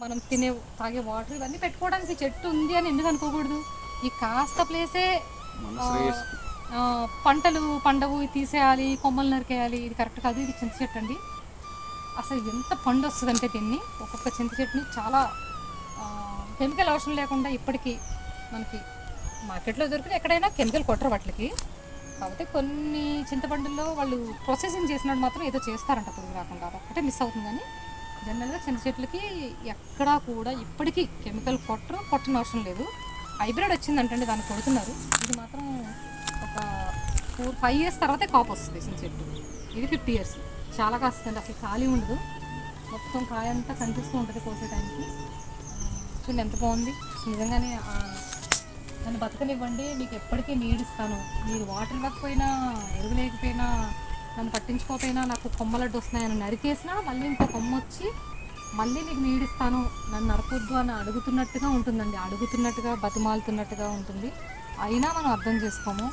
మనం తినే తాగే వాటర్ ఇవన్నీ పెట్టుకోవడానికి చెట్టు ఉంది అని ఎందుకు అనుకోకూడదు? ఈ కాస్త ప్లేసే పంటలు పండవు తీసేయాలి కొమ్మలు నరికేయాలి ఇది కరెక్ట్ కాదు ఇది చింత చెట్టు అండి. అసలు ఎంత పండు వస్తుందంటే దీన్ని ఒక్కొక్క చింత చెట్టుని చాలా కెమికల్ అవసరం లేకుండా ఇప్పటికీ మనకి మార్కెట్లో దొరికిన ఎక్కడైనా కెమికల్ కొట్టరు వాటికి. కాకపోతే కొన్ని చింతపండుల్లో వాళ్ళు ప్రాసెసింగ్ చేసినట్టు మాత్రం ఏదో చేస్తారంట పురుగు రాకుండా. అదొక్కటే మిస్ అవుతుంది కానీ జనరల్గా చిన్న చెట్లకి ఎక్కడా కూడా ఇప్పటికీ కెమికల్ కొట్టరు కొట్టని అవసరం లేదు. హైబ్రిడ్ వచ్చిందంటే దాన్ని కొడుతున్నారు. ఇది మాత్రం ఒక ఫోర్ ఫైవ్ ఇయర్స్ తర్వాతే కాపు వస్తుంది చిన్న చెట్టు. ఇది ఫిఫ్టీ ఇయర్స్. చాలా కాస్తుంది అసలు ఖాళీ ఉండదు. మొత్తం కాయ అంతా కనిపిస్తూ ఉంటుంది కోసే టైంకి. చూడండి ఎంత బాగుంది. నిజంగానే నన్ను బతకనివ్వండి మీకు ఎప్పటికీ నీడిస్తాను. మీరు వాటర్ ఇవ్వకపోయినా ఎరువు లేకపోయినా నన్ను పట్టించుకోకపోయినా నాకు కొమ్మలడ్డు వస్తున్నాయని నరికేసినా మళ్ళీ ఇంకో కొమ్మ వచ్చి మళ్ళీ నీకు నీడిస్తాను నన్ను నరకొద్దు అని అడుగుతున్నట్టుగా ఉంటుందండి. అడుగుతున్నట్టుగా బతిమాలుతున్నట్టుగా ఉంటుంది. అయినా మనం అర్థం చేసుకోము.